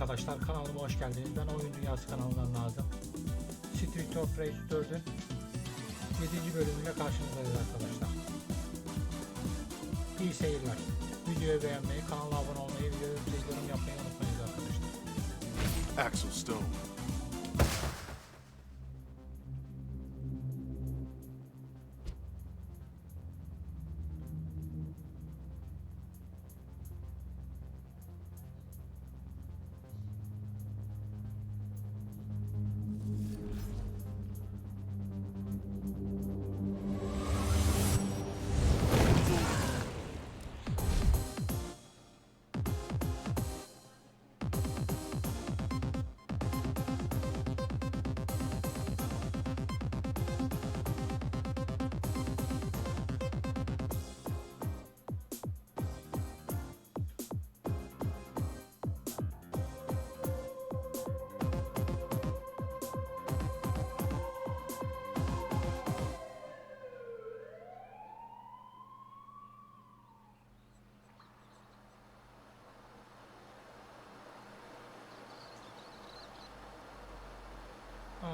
Arkadaşlar kanalıma hoş geldiniz. Ben Oyun Dünyası kanalından Nazım. Street of Rage 4'ün 7. bölümüyle karşınızdayız arkadaşlar. İyi seyirler. Videoyu beğenmeyi, kanala abone olmayı, videoyu yorum yapmayı unutmayın arkadaşlar. Axel Stone.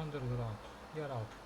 Underground, yeraltı.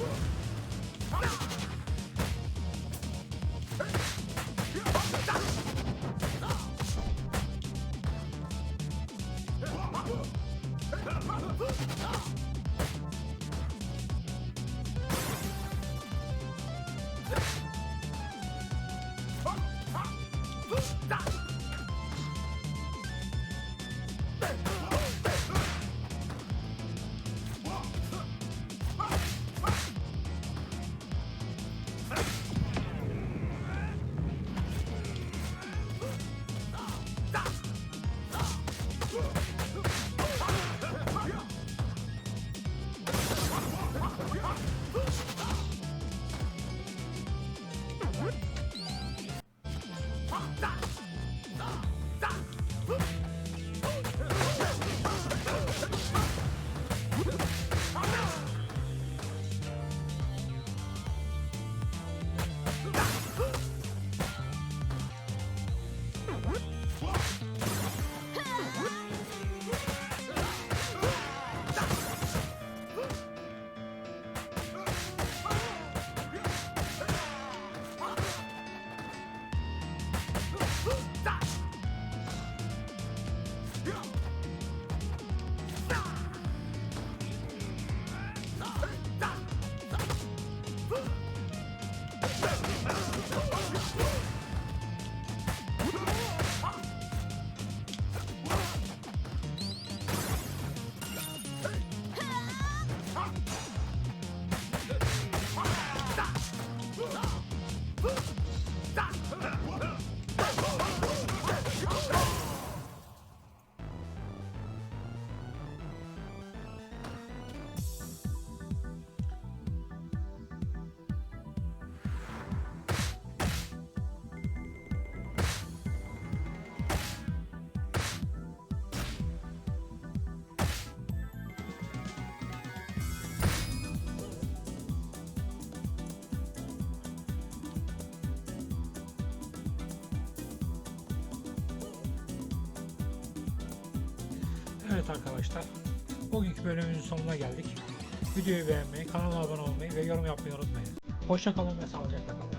Come on! Evet arkadaşlar. Bugünkü bölümümüzün sonuna geldik. Videoyu beğenmeyi, kanala abone olmayı ve yorum yapmayı unutmayın. Hoşça kalın ve sağlıcakla kalın.